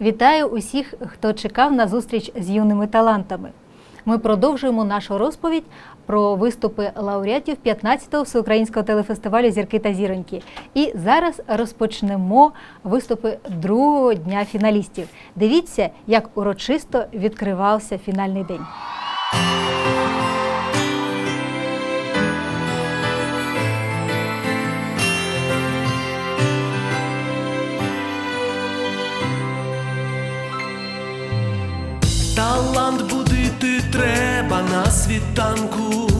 Вітаю усіх, хто чекав на зустріч з юними талантами. Ми продовжуємо нашу розповідь про виступи лауреатів 15-го всеукраїнського телефестивалю Зірки та зіроньки. І зараз розпочнемо виступи другого дня фіналістів. Дивіться, як урочисто відкривався фінальний день. Світанку,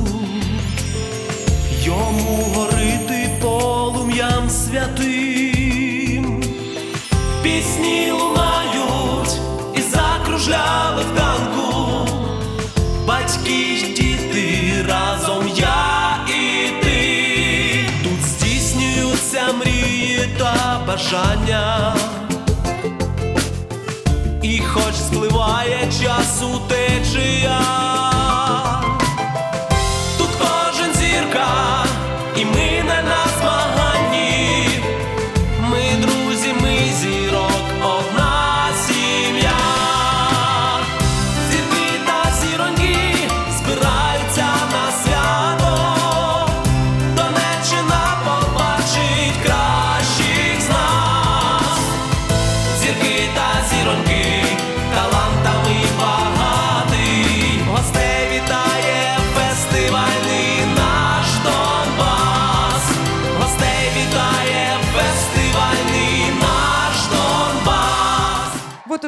йому горити полум'ям святим, пісні лунають і закружляли в танку, батьки й діти разом я і ти, тут здійснюються мрії та бажання. І хоч спливає часу течія,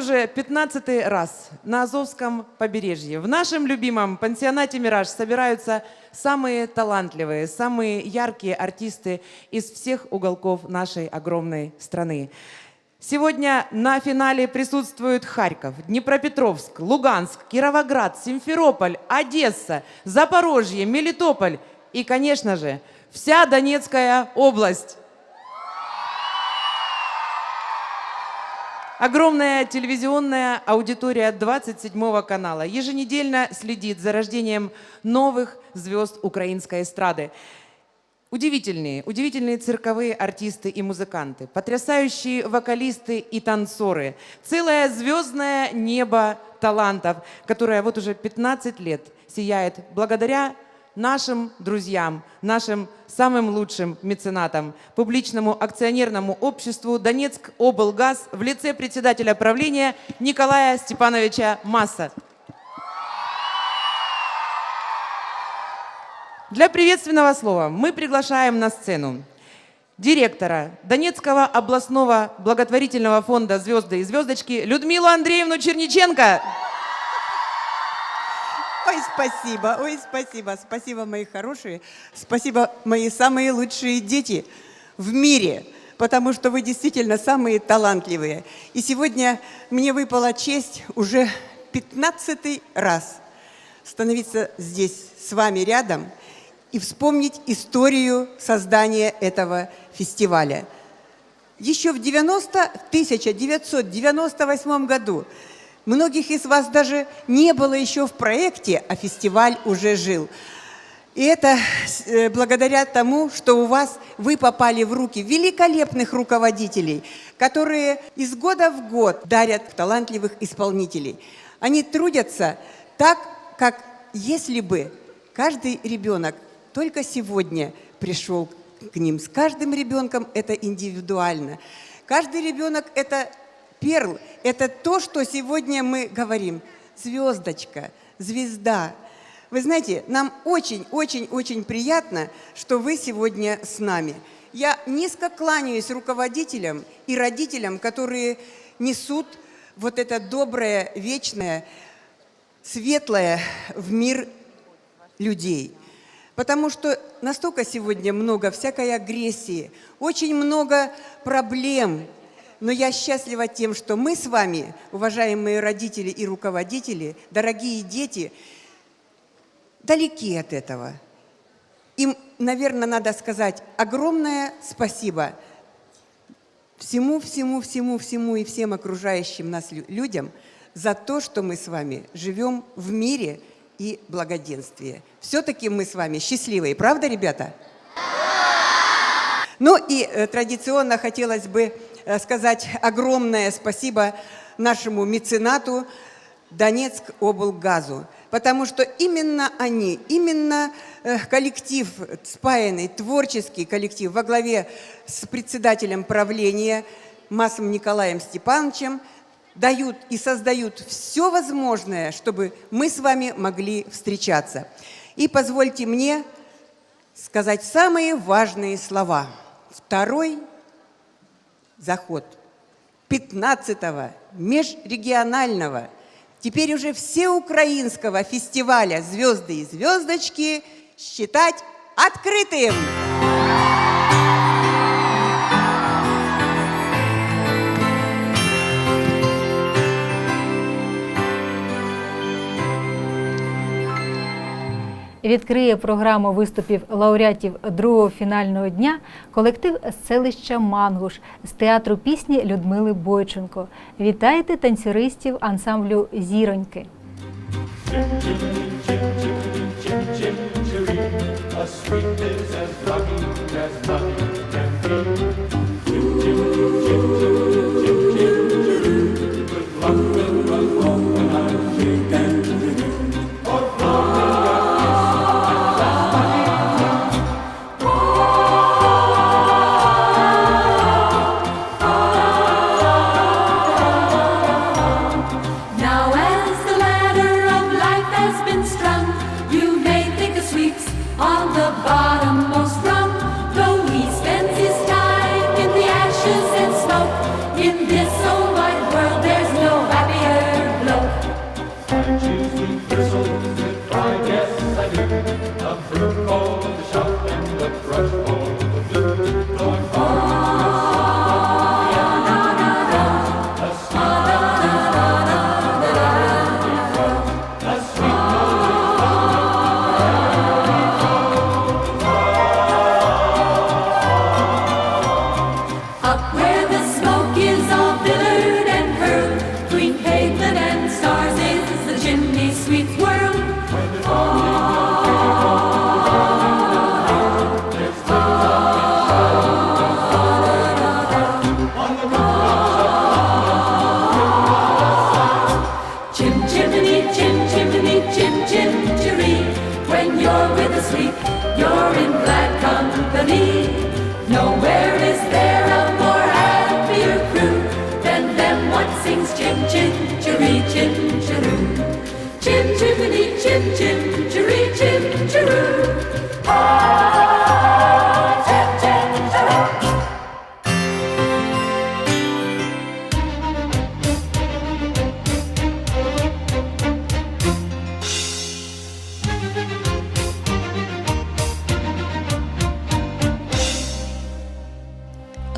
уже 15 раз на Азовском побережье в нашем любимом пансионате «Мираж» собираются самые талантливые, самые яркие артисты из всех уголков нашей огромной страны. Сегодня на финале присутствуют Харьков, Днепропетровск, Луганск, Кировоград, Симферополь, Одесса, Запорожье, Мелитополь и, конечно же, вся Донецкая область. Огромная телевизионная аудитория 27 канала еженедельно следит за рождением новых звезд украинской эстрады. Удивительные, удивительные цирковые артисты и музыканты, потрясающие вокалисты и танцоры, целое звездное небо талантов, которое вот уже 15 лет сияет благодаря нашим друзьям, нашим самым лучшим меценатам, публичному акционерному обществу «Донецк облгаз» в лице председателя правления Николая Степановича Масса. Для приветственного слова мы приглашаем на сцену директора Донецкого областного благотворительного фонда «Звезды и звездочки» Людмилу Андреевну Черниченко. Спасибо, ой, спасибо, спасибо, мои хорошие, спасибо, мои самые лучшие дети в мире, потому что вы действительно самые талантливые. И сегодня мне выпала честь уже 15 раз становиться здесь с вами рядом и вспомнить историю создания этого фестиваля. Еще в 90, в 1998 году многих из вас даже не было еще в проекте, а фестиваль уже жил. И это э, благодаря тому, что у вас вы попали в руки великолепных руководителей, которые из года в год дарят талантливых исполнителей. Они трудятся так, как если бы каждый ребенок только сегодня пришел к ним. С каждым ребенком это индивидуально. Каждый ребенок – это перл, это то, что сегодня мы говорим. Звездочка, звезда. Вы знаете, нам очень-очень-очень приятно, что вы сегодня с нами. Я низко кланяюсь руководителям и родителям, которые несут вот это доброе, вечное, светлое в мир людей. Потому что настолько сегодня много всякой агрессии, очень много проблем. Но я счастлива тем, что мы с вами, уважаемые родители и руководители, дорогие дети, далеки от этого. Им, наверное, надо сказать огромное спасибо всему, всему, всему, всему и всем окружающим нас лю- людям за то, что мы с вами живем в мире и благоденствии. Все-таки мы с вами счастливые, правда, ребята? Ну и э, традиционно хотелось бы сказать огромное спасибо нашему меценату Донецк облгазу, потому что именно они, именно э, коллектив, спаянный, творческий коллектив во главе с председателем правления Масом Николаем Степановичем дают и создают все возможное, чтобы мы с вами могли встречаться. И позвольте мне сказать самые важные слова. Второй заход 15-го межрегионального, теперь уже всеукраинского фестиваля «Звезды и звездочки» считать открытым. Відкриє програму виступів лауреатів другого фінального дня колектив з селища Мангуш з театру пісні Людмили Бойченко. Вітайте танцюристів ансамблю Зіроньки.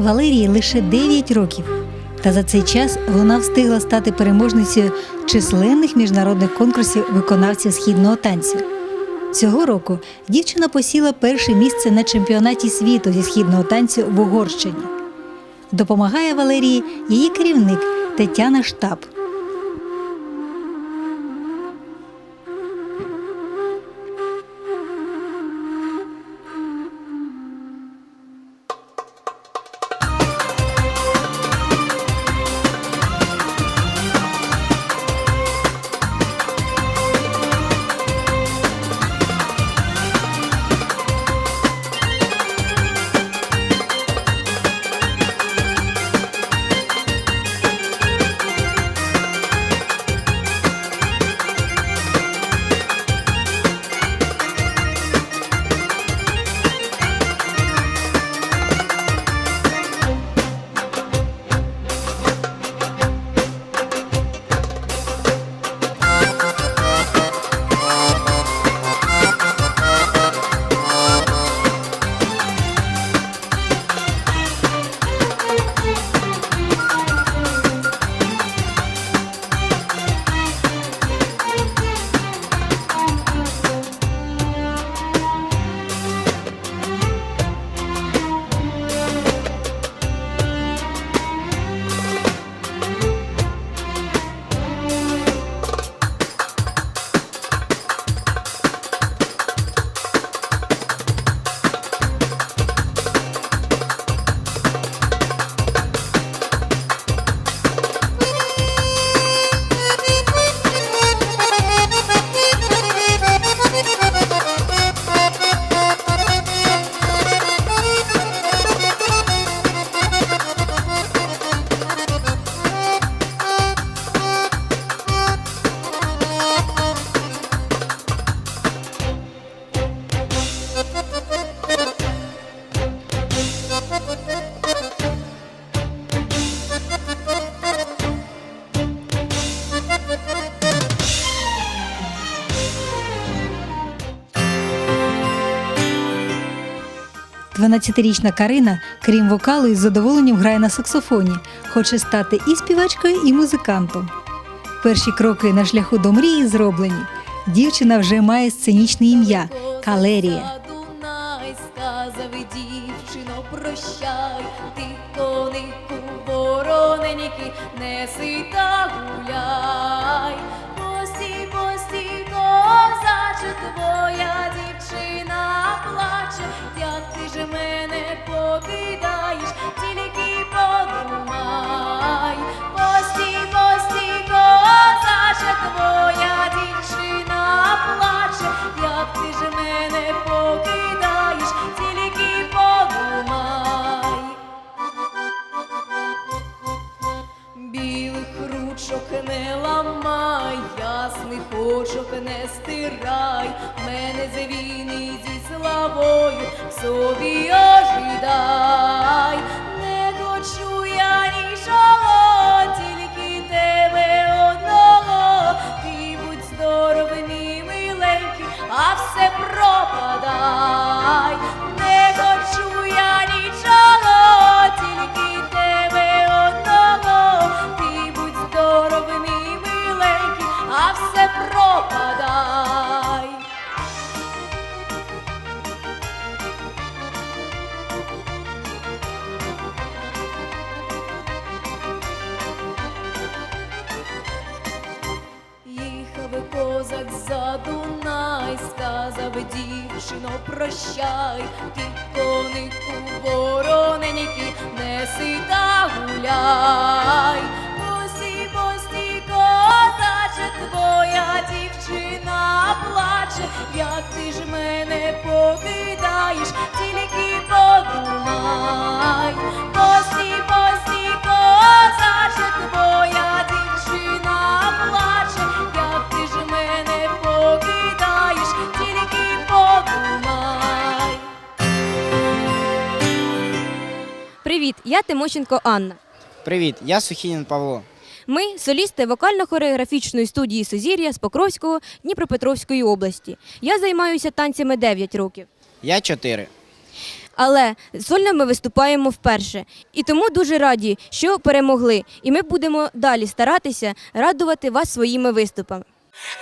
Валерії лише 9 років. Та за цей час вона встигла стати переможницею численних міжнародних конкурсів виконавців східного танцю. Цього року дівчина посіла перше місце на чемпіонаті світу зі східного танцю в Угорщині. Допомагає Валерії її керівник Тетяна Штаб. 12-річна Карина, крім вокалу, із задоволенням грає на саксофоні, хоче стати і співачкою, і музикантом. Перші кроки на шляху до мрії зроблені. Дівчина вже має сценічне ім'я Калерія. Дівчино, прощай, ти конику вороненький, неси та гуляй. Твоя дівчина плаче, як ти ж мене покидаєш, тільки подумай. Пості, пості, козаче, твоя дівчина плаче, як ти ж мене покидаєш, тільки подумай. Білих ручок не ламай, ясних очок не стирай, мене звіни зі славою собі ожидай. Козак за Дунай, сказав дівчино, прощай, ти конику вороненький, неси та гуляй. Посі, посі, козаче, твоя дівчина плаче, як ти ж мене покидаєш, я Тимощенко Анна. Привіт, я Сухінін Павло. Ми солісти вокально-хореографічної студії Сузір'я з Покровського Дніпропетровської області. Я займаюся танцями 9 років. Я чотири. Але сольно ми виступаємо вперше. І тому дуже раді, що перемогли. І ми будемо далі старатися радувати вас своїми виступами.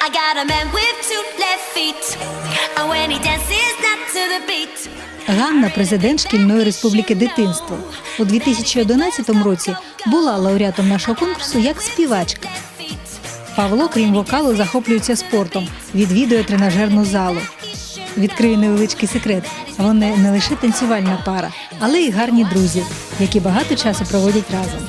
I got a man with two left feet, and when he dances not to the beat. Ганна, президент шкільної республіки дитинства. У 2011 році була лауреатом нашого конкурсу як співачка. Павло, крім вокалу, захоплюється спортом, відвідує тренажерну залу. Відкрию невеличкий секрет. Вони не лише танцювальна пара, але й гарні друзі, які багато часу проводять разом.